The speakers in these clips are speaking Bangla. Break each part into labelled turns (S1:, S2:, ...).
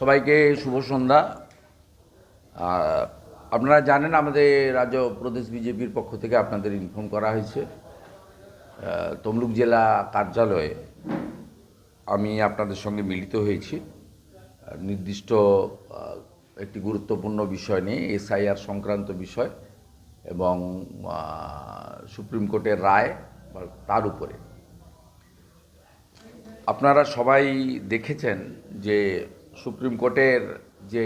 S1: সবাইকে শুভ সন্ধ্যা। আপনারা জানেন আমাদের রাজ্য প্রদেশ বিজেপির পক্ষ থেকে আপনাদের ইনফর্ম করা হয়েছে। তমলুক জেলা কার্যালয়ে আমি আপনাদের সঙ্গে মিলিত হয়েছি। নির্দিষ্ট একটি গুরুত্বপূর্ণ বিষয় নিয়ে, এসআইআর সংক্রান্ত বিষয় এবং সুপ্রিম কোর্টের রায় তার উপরে। আপনারা সবাই দেখেছেন যে সুপ্রিম কোর্টের যে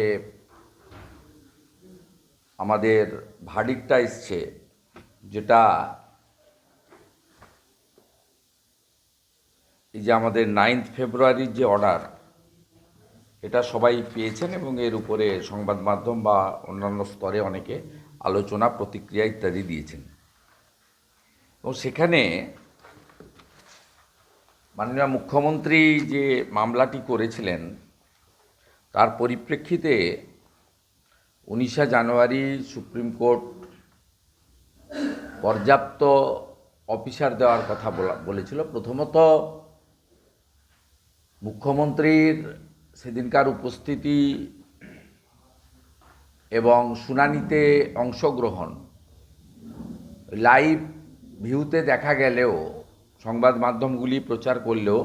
S1: আমাদের ভার্ডিকটা এসছে, যেটা এই যে আমাদের নাইন্থ ফেব্রুয়ারির যে অর্ডার, এটা সবাই পেয়েছেন এবং এর উপরে সংবাদ মাধ্যম বা অন্যান্য স্তরে অনেকে আলোচনা, প্রতিক্রিয়া ইত্যাদি দিয়েছেন। এবং সেখানে মাননীয় মুখ্যমন্ত্রী যে মামলাটি করেছিলেন তার পরিপ্রেক্ষিতে উনিশে জানুয়ারি সুপ্রিম কোর্ট পর্যাপ্ত অফিসার দেওয়ার কথা বলা, বলেছিল। প্রথমত, মুখ্যমন্ত্রীর সেদিনকার উপস্থিতি এবং শুনানিতে অংশগ্রহণ। লাইভ ভিউতে দেখা গেলেও, সংবাদ মাধ্যমগুলি প্রচার করলেও,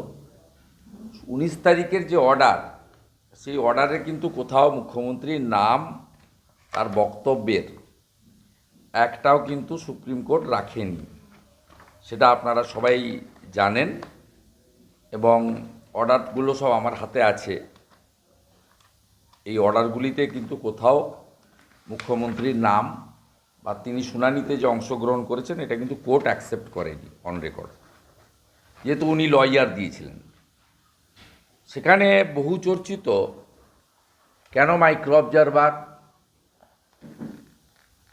S1: উনিশ তারিখের যে অর্ডার সেই অর্ডারে কিন্তু কোথাও মুখ্যমন্ত্রীর নাম, তার বক্তব্যের একটাও কিন্তু সুপ্রিম কোর্ট রাখেনি। সেটা আপনারা সবাই জানেন এবং অর্ডারগুলো সব আমার হাতে আছে। এই অর্ডারগুলিতে কিন্তু কোথাও মুখ্যমন্ত্রীর নাম বা তিনি শুনানিতে যে অংশগ্রহণ করেছেন, এটা কিন্তু কোর্ট অ্যাকসেপ্ট করেনি অন রেকর্ড। যেহেতু উনি লয়ার দিয়েছিলেন। সেখানে বহু চর্চিত, কেন মাইক্রো অবজারভার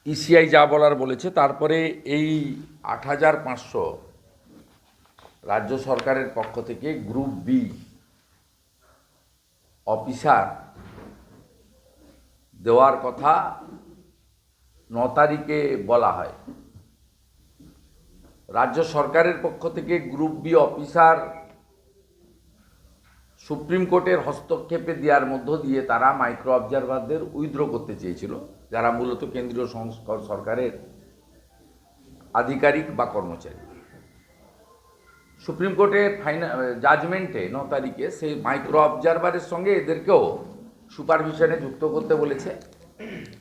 S1: ইসিআই যা বলার বলেছে, তারপরে এই আট হাজার পাঁচশো রাজ্য সরকারের পক্ষ থেকে গ্রুপ বি অফিসার দেওয়ার কথা ন তারিখে বলা হয়। রাজ্য সরকারের পক্ষ থেকে গ্রুপ বি অফিসার সুপ্রিম কোর্টের হস্তক্ষেপে দেওয়ার মধ্য দিয়ে তারা মাইক্রো অবজারভারদের উইথড্র করতে চেয়েছিল, যারা মূলত কেন্দ্রীয় সংস্কার সরকারের আধিকারিক বা কর্মচারী। সুপ্রিম কোর্টের ফাইনা, জাজমেন্টে ন তারিখে সেই মাইক্রো অবজারভারের সঙ্গে এদেরকেও সুপারভিশনে যুক্ত করতে বলেছে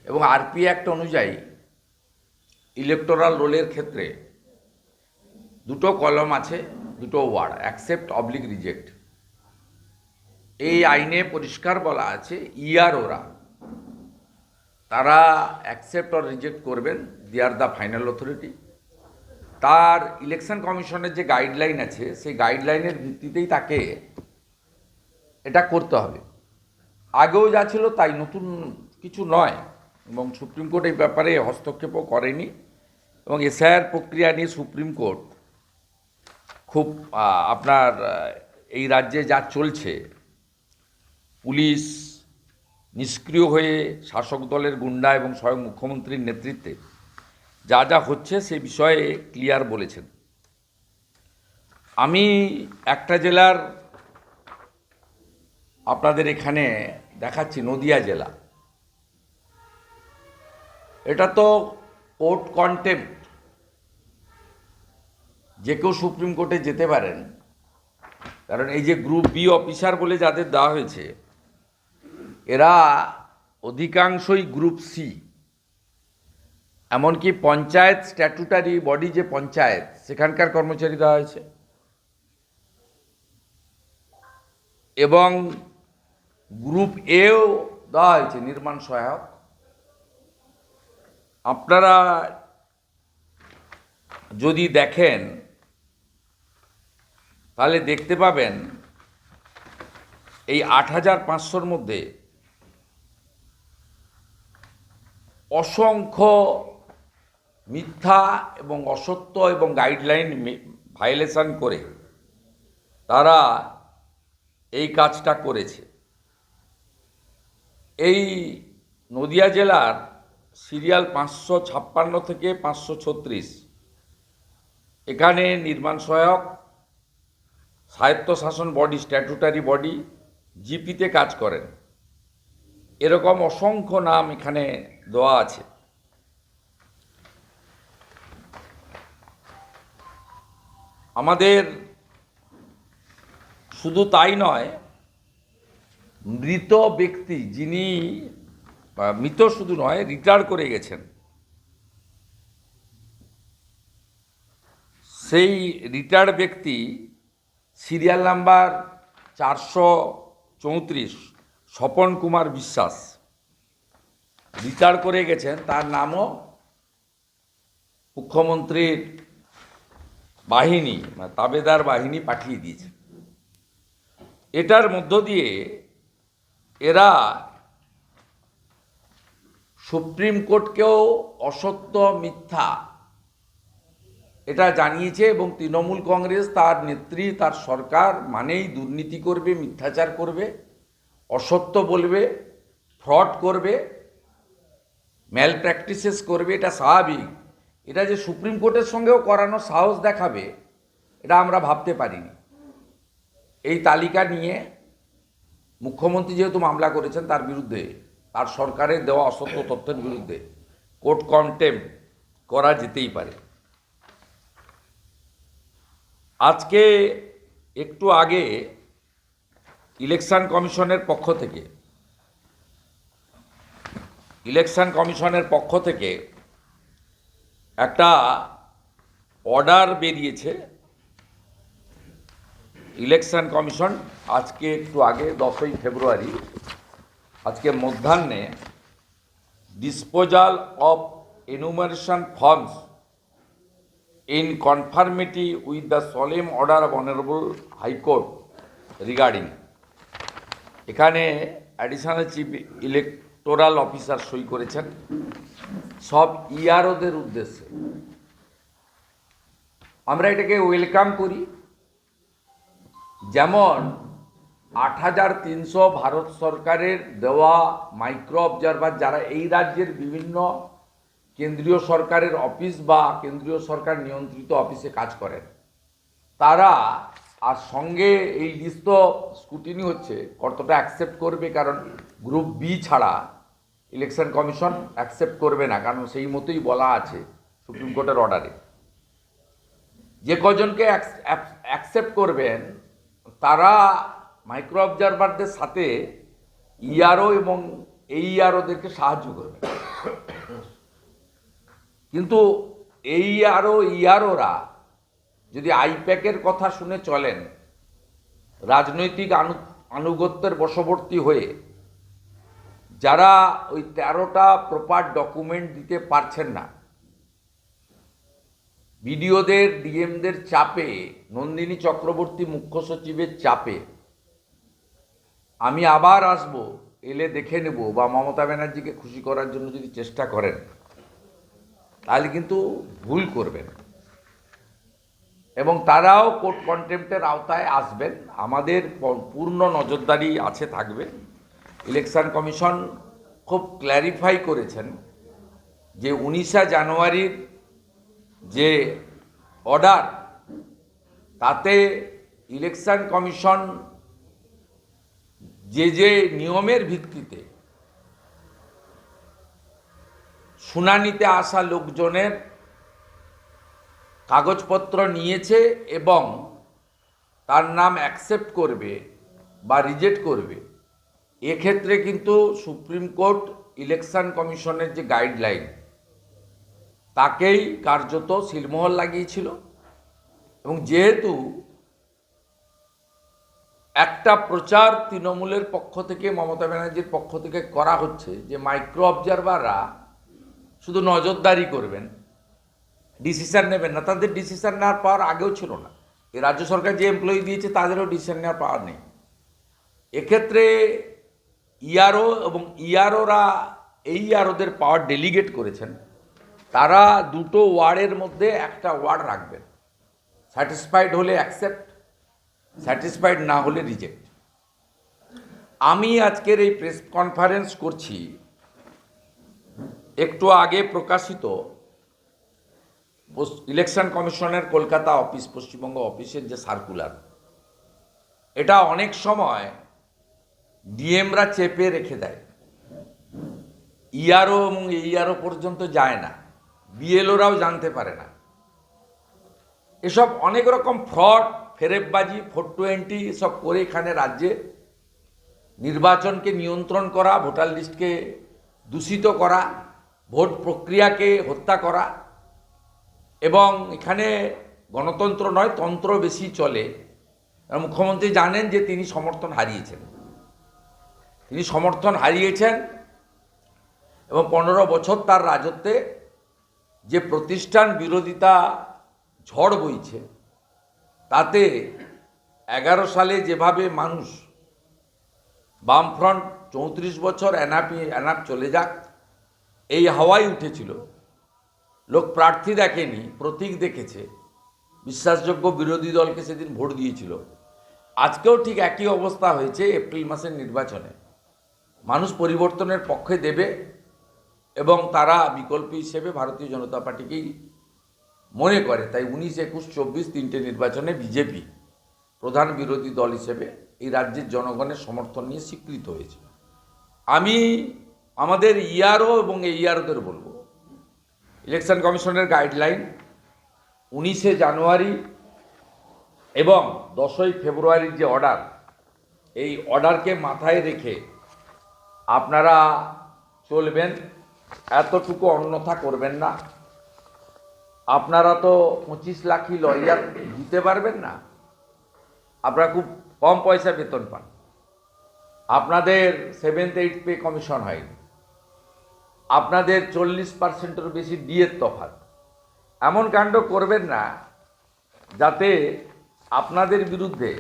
S1: এবং আরপি অ্যাক্ট অনুযায়ী ইলেকটোরাল রোলের ক্ষেত্রে দুটো কলম আছে, দুটো ওয়ার্ড, অ্যাকসেপ্ট, অবলিক, রিজেক্ট। এই আইনে পরিষ্কার বলা আছে ইয়ার ওরা তারা অ্যাকসেপ্ট অর রিজেক্ট করবেন they are the final authority তার ইলেকশন কমিশনের যে গাইডলাইন আছে, সেই গাইডলাইনের ভিত্তিতেই তাকে এটা করতে হবে। আগেও যা ছিল তাই নতুন কিছু নয় এবং সুপ্রিম কোর্ট এই ব্যাপারে হস্তক্ষেপও করেনি এবং এসআইআর প্রক্রিয়া নিয়ে সুপ্রিম কোর্ট খুব আপনার এই রাজ্যে যা চলছে পুলিশ নিষ্ক্রিয় হয়ে শাসক দলের গুন্ডা এবং স্বয়ং মুখ্যমন্ত্রীর নেতৃত্বে যা যা হচ্ছে সে বিষয়ে ক্লিয়ার বলেছেন। আমি একটা জেলার আপনাদের এখানে দেখাচ্ছি, নদিয়া জেলা। এটা তো কোর্ট কন্টেম্প যে কেউ সুপ্রিম কোর্টে যেতে পারেন, কারণ এই যে গ্রুপ বি অফিসার বলে যাদের দেওয়া হয়েছে এরা অধিকাংশই গ্রুপ সি। এমনকি পঞ্চায়েত স্ট্যাটুটারি বডি যে পঞ্চায়েত, সেখানকার কর্মচারী দেওয়া হয়েছে। এবং গ্রুপ এও দেওয়া হয়েছে, নির্মাণ সহায়ক। আপনারা যদি দেখেন, তাহলে দেখতে পাবেন, এই আট হাজার পাঁচশোর মধ্যে অসংখ্য মিথ্যা এবং অসত্য এবং গাইডলাইন ভায়োলেশন করে তারা এই কাজটা করেছে। এই নদিয়া জেলার সিরিয়াল পাঁচশো ছাপ্পান্ন থেকে পাঁচশো ছত্রিশ, এখানে নির্মাণ সহায়ক, স্বায়ত্তশাসন বডি স্ট্যাটুটারি বডি জিপিতে কাজ করেন। এরকম অসংখ্য নাম এখানে দেওয়া আছে। আমাদের শুধু তাই নয়, মৃত ব্যক্তি যিনি মৃত শুধু নয়, রিটায়ার করে গেছেন, সেই রিটায়ার্ড ব্যক্তি সিরিয়াল নাম্বার চারশো চৌত্রিশ স্বপন কুমার বিশ্বাস। রিটায়ার করে গেছেন, তার নামও মুখ্যমন্ত্রীর বাহিনী মানে তাবেদার বাহিনী পাঠিয়ে দিয়েছে। এটার মধ্য দিয়ে এরা সুপ্রিম কোর্টকেও অসত্য, মিথ্যা এটা জানিয়েছে এবং তৃণমূল কংগ্রেস তার নেত্রী, তার সরকার মানেই দুর্নীতি করবে, মিথ্যাচার করবে। অসত্য বলবে ফ্রড করবে ম্যাল প্র্যাকটিসেস করবে, এটা স্বাভাবিক। এটা যে সুপ্রিম কোর্টের সঙ্গেও করানো সাহস দেখাবে, এটা আমরা ভাবতে পারিনি। এই তালিকা নিয়ে মুখ্যমন্ত্রী যেহেতু মামলা করেছেন, তার বিরুদ্ধে, তার সরকারের দেওয়া অসত্য তথ্যের বিরুদ্ধে কোর্ট কন্টেম্প করা যেতেই পারে। আজকে একটু আগে ইলেকশন কমিশনের পক্ষ থেকে, ইলেকশন কমিশনের পক্ষ থেকে একটা অর্ডার বেরিয়েছে। ইলেকশন কমিশন আজকে একটু আগে, দশই ফেব্রুয়ারি, আজকে মধ্যাহ্নে disposal of enumeration forms in conformity with the solemn order of honourable high court regarding এখানে অ্যাডিশনাল চিফ ইলেকটোরাল অফিসার সই করেছেন। সব ইআরওদের উদ্দেশ্যে। আমরা এটাকে ওয়েলকাম করি। যেমন আট হাজার তিনশো ভারত সরকারের দেওয়া মাইক্রো অবজারভার যারা এই রাজ্যের বিভিন্ন কেন্দ্রীয় সরকারের অফিস বা কেন্দ্রীয় সরকার নিয়ন্ত্রিত অফিসে কাজ করেন, তারা আর সঙ্গে এই লিস্ট তো স্কুটিনি হচ্ছে। কতটা অ্যাকসেপ্ট করবে? কারণ গ্রুপ বি ছাড়া ইলেকশন কমিশন অ্যাকসেপ্ট করবে না। কারণ সেই মতোই বলা আছে সুপ্রিম কোর্টের অর্ডারে যে কজনকে অ্যাকসেপ্ট করবেন, তারা মাইক্রো অবজারভারদের সাথে ইআরও এবং এই ইআরওদেরকে সাহায্য করবে। কিন্তু এই আরও ইয়ারোরা যদি আইপ্যাকের কথা শুনে চলেন, রাজনৈতিক আনু, আনুগত্যের বশবর্তী হয়ে, যারা ওই তেরোটা প্রপার ডকুমেন্ট দিতে পারছেন না, বিডিওদের, ডিএমদের চাপে, নন্দিনী চক্রবর্তী মুখ্য সচিবের চাপে, আমি আবার আসব, এলে দেখে নেব বা মমতা ব্যানার্জিকে খুশি করার জন্য যদি চেষ্টা করেন, তাহলে কিন্তু ভুল করবেন। এবং তারাও কোর্ট কন্টেম্পটের আওতায় আসবেন। আমাদের পূর্ণ নজরদারি আছে, থাকবে। ইলেকশন কমিশন খুব ক্ল্যারিফাই করেছেন যে উনিশা জানুয়ারির যে অর্ডার তাতে ইলেকশন কমিশন যে যে নিয়মের ভিত্তিতে শুনানিতে আসা লোকজনের কাগজপত্র নিয়েছে এবং তার নাম অ্যাকসেপ্ট করবে বা রিজেক্ট করবে। এক্ষেত্রে কিন্তু সুপ্রিম কোর্ট ইলেকশন কমিশনের যে গাইডলাইন তাকেই কার্যত সিলমোহর লাগিয়েছিল। এবং যেহেতু একটা প্রচার তৃণমূলের পক্ষ থেকে, মমতা ব্যানার্জির পক্ষ থেকে করা হচ্ছে যে মাইক্রো অবজারভাররা শুধু নজরদারি করবেন ডিসিশন নেবেন না। তাদের ডিসিশন নেওয়ার পাওয়ার আগেও ছিল না। এই রাজ্য সরকার যে এমপ্লয়ি দিয়েছে, তাদেরও ডিসিশন নেওয়ার পাওয়ার নেই। এক্ষেত্রে ইআরও এবং ইআরওরা এই ইআরওদের পাওয়ার ডেলিগেট করেছেন। তারা দুটো ওয়ার্ডের মধ্যে একটা ওয়ার্ড রাখবেন। স্যাটিসফাইড হলে অ্যাকসেপ্ট স্যাটিসফাইড না হলে রিজেক্ট আমি আজকের এই প্রেস কনফারেন্স করছি, একটু আগে প্রকাশিত ইলেকশন কমিশনের কলকাতা অফিস পশ্চিমবঙ্গ অফিসের যে সার্কুলার এটা অনেক সময় ডিএমরা চেপে রেখে দেয়। ইআরও এবং এইআরও পর্যন্ত যায় না। বিএলওরাও জানতে পারে না। এসব অনেক রকম ফ্রড ফেরেববাজি, ফোর টোয়েন্টি এসব করে এখানে রাজ্যে নির্বাচনকে নিয়ন্ত্রণ করা, ভোটার লিস্টকে দূষিত করা, ভোট প্রক্রিয়াকে হত্যা করা এবং এখানে গণতন্ত্র নয়, তন্ত্র বেশি চলে। মুখ্যমন্ত্রী জানেন যে তিনি সমর্থন হারিয়েছেন। তিনি সমর্থন হারিয়েছেন এবং পনেরো বছর তার রাজত্বে যে প্রতিষ্ঠান বিরোধিতা ঝড় বইছে, তাতে এগারো সালে যেভাবে মানুষ বামফ্রন্ট চৌত্রিশ বছর এনাপি এনাপ চলে যাক, এই হাওয়াই উঠেছিল। লোক প্রার্থী দেখেনি, প্রতীক দেখেছে। বিশ্বাসযোগ্য বিরোধী দলকে সেদিন ভোট দিয়েছিল। আজকেও ঠিক একই অবস্থা হয়েছে এপ্রিল মাসের নির্বাচনে। মানুষ পরিবর্তনের পক্ষে দেবে এবং তারা বিকল্প হিসেবে ভারতীয় জনতা পার্টিকেই মনে করে। তাই উনিশ একুশ চব্বিশ তিনটে নির্বাচনে বিজেপি প্রধান বিরোধী দল হিসেবে এই রাজ্যের জনগণের সমর্থন নিয়ে স্বীকৃত হয়েছে আমি আমাদের ইআরও এবং এইআরওদের বলব। ইলেকশন কমিশনের গাইডলাইন উনিশে জানুয়ারি এবং দশই ফেব্রুয়ারির যে অর্ডার, এই অর্ডারকে মাথায় রেখে আপনারা চলবেন, এতটুকু অন্যথা করবেন না। আপনারা তো পঁচিশ লাখই লয়ার দিতে পারবেন না। আপনারা খুব কম পয়সা বেতন পান। আপনাদের সেভেন্থ এইট পে কমিশন হয়নি। আপনাদের চল্লিশ পার্সেন্টের বেশি ডিএর তফাৎ। এমন কাণ্ড করবেন না, যাতে আপনাদের বিরুদ্ধে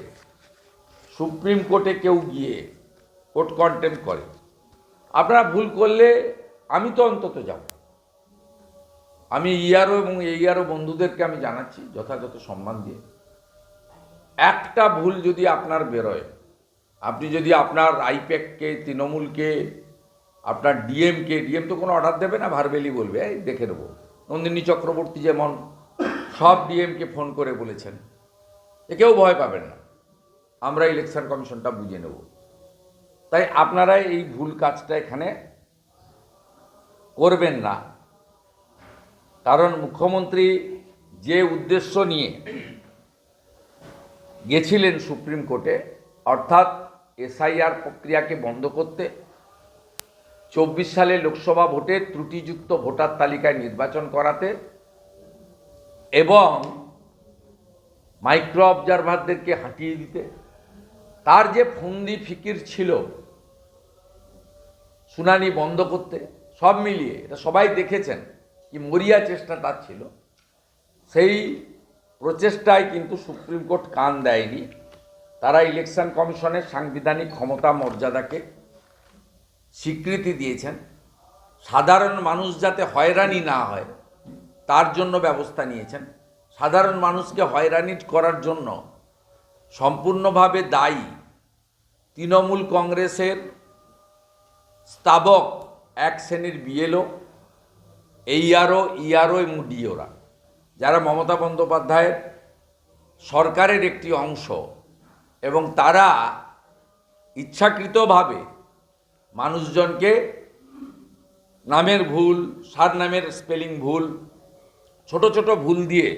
S1: সুপ্রিম কোর্টে কেউ গিয়ে কোর্ট কন্টেম করে। আপনারা ভুল করলে আমি তো অন্তত যাব। আমি ইআরও এবং এইআরও বন্ধুদেরকে আমি জানাচ্ছি, যথাযথ সম্মান দিয়ে। একটা ভুল যদি আপনার বেরোয়, আপনি যদি আপনার আইপ্যাককে, তৃণমূলকে আপনার ডিএমকে ডিএম তো কোনো অর্ডার দেবে না ভারবেলি বলবে, এই দেখে নেব। নন্দিনী চক্রবর্তী যেমন সব ডিএমকে ফোন করে বলেছেন এ কেউ ভয় পাবেন না। আমরা ইলেকশন কমিশনটা বুঝে নেব। তাই আপনারা এই ভুল কাজটা এখানে করবেন না। কারণ মুখ্যমন্ত্রী যে উদ্দেশ্য নিয়ে গেছিলেন সুপ্রিম কোর্টে, অর্থাৎ এসআইআর প্রক্রিয়াকে বন্ধ করতে চব্বিশ সালে লোকসভা ভোটে ত্রুটিযুক্ত ভোটার তালিকায় নির্বাচন করাতে এবং মাইক্রো অবজারভারদেরকে হাঁটিয়ে দিতে। তার যে ফন্দি ফিকির ছিল, শুনানি বন্ধ করতে, সব মিলিয়ে, এটা সবাই দেখেছেন কি মরিয়া চেষ্টা তার ছিল। সেই প্রচেষ্টায় কিন্তু সুপ্রিম কোর্ট কান দেয়নি। তারা ইলেকশন কমিশনের সাংবিধানিক ক্ষমতা মর্যাদাকে স্বীকৃতি দিয়েছেন। সাধারণ মানুষ যাতে হয়রানি না হয়, তার জন্য ব্যবস্থা নিয়েছেন। সাধারণ মানুষকে হয়রানি করার জন্য সম্পূর্ণভাবে দায়ী তৃণমূল কংগ্রেসের স্তাবক এক শ্রেণির বিএলও, এইআরও, ইআরও এবং ডিওরা, যারা মমতা বন্দ্যোপাধ্যায়ের সরকারের একটি অংশ এবং তারা ইচ্ছাকৃতভাবে মানুষজনকে নামের ভুল, সারনামের স্পেলিং ভুল, ছোট ছোট ভুল দিয়ে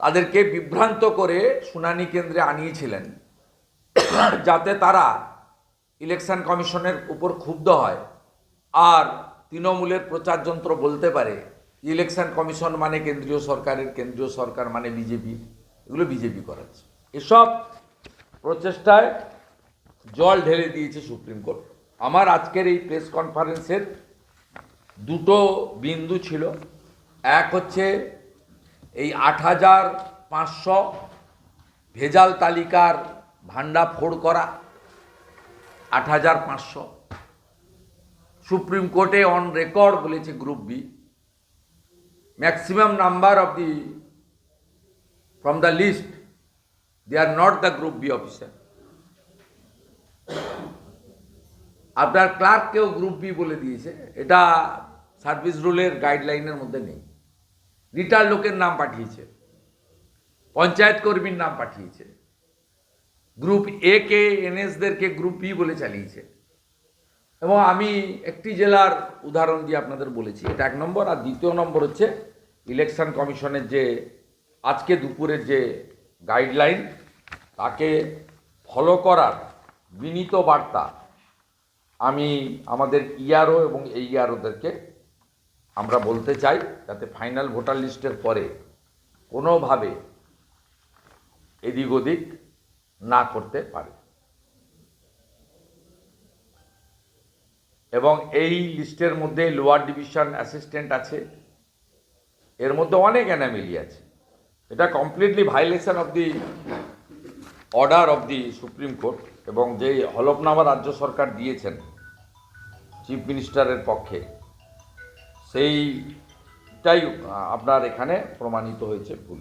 S1: তাদেরকে বিভ্রান্ত করে শুনানি কেন্দ্রে আনিয়েছিলেন। যাতে তারা ইলেকশন কমিশনের উপর ক্ষুব্ধ হয়। আর তৃণমূলের প্রচারযন্ত্র বলতে পারে, ইলেকশন কমিশন মানে কেন্দ্রীয় সরকারের, কেন্দ্রীয় সরকার মানে বিজেপি। এগুলো বিজেপি করাচ্ছে এসব প্রচেষ্টায় জল ঢেলে দিয়েছে সুপ্রিম কোর্ট। আমার আজকের এই প্রেস কনফারেন্সের দুটো বিন্দু ছিল। এক হচ্ছে এই আট হাজার পাঁচশো ভেজাল তালিকার ভান্ডা ফোড় করা, আট হাজার পাঁচশো। সুপ্রিম কোর্টে অন রেকর্ড বলেছে group B maximum number of the from the list they are not the group B officer আপনার ক্লার্ককেও গ্রুপ বি বলে দিয়েছে। এটা সার্ভিস রুলের গাইডলাইনের মধ্যে নেই। রিটার লোকের নাম পাঠিয়েছে। পঞ্চায়েত কর্মীর নাম পাঠিয়েছে। গ্রুপ এ কে এনএসদেরকে গ্রুপ বি বলে চালিয়েছে। এবং আমি একটি জেলার উদাহরণ দিয়ে আপনাদের বলেছি। এটা এক নম্বর। আর দ্বিতীয় নম্বর হচ্ছে ইলেকশন কমিশনের যে আজকে দুপুরের যে গাইডলাইন তাকে ফলো করার বিনীত বার্তা আমি আমাদের ইআরও এবং এই ইআরওদেরকে আমরা বলতে চাই, যাতে ফাইনাল ভোটার লিস্টের পরে কোনোভাবে এদিক ওদিক না করতে পারে। এবং এই লিস্টের মধ্যে লোয়ার ডিভিশন অ্যাসিস্ট্যান্ট আছে, এর মধ্যে অনেক অ্যানামিলি আছে। এটা completely violation of the order of the supreme court এবং যে হলফনামা রাজ্য সরকার দিয়েছেন চিফ মিনিস্টারের পক্ষে। সেইটাই আপনার এখানে প্রমাণিত হয়েছে ভুল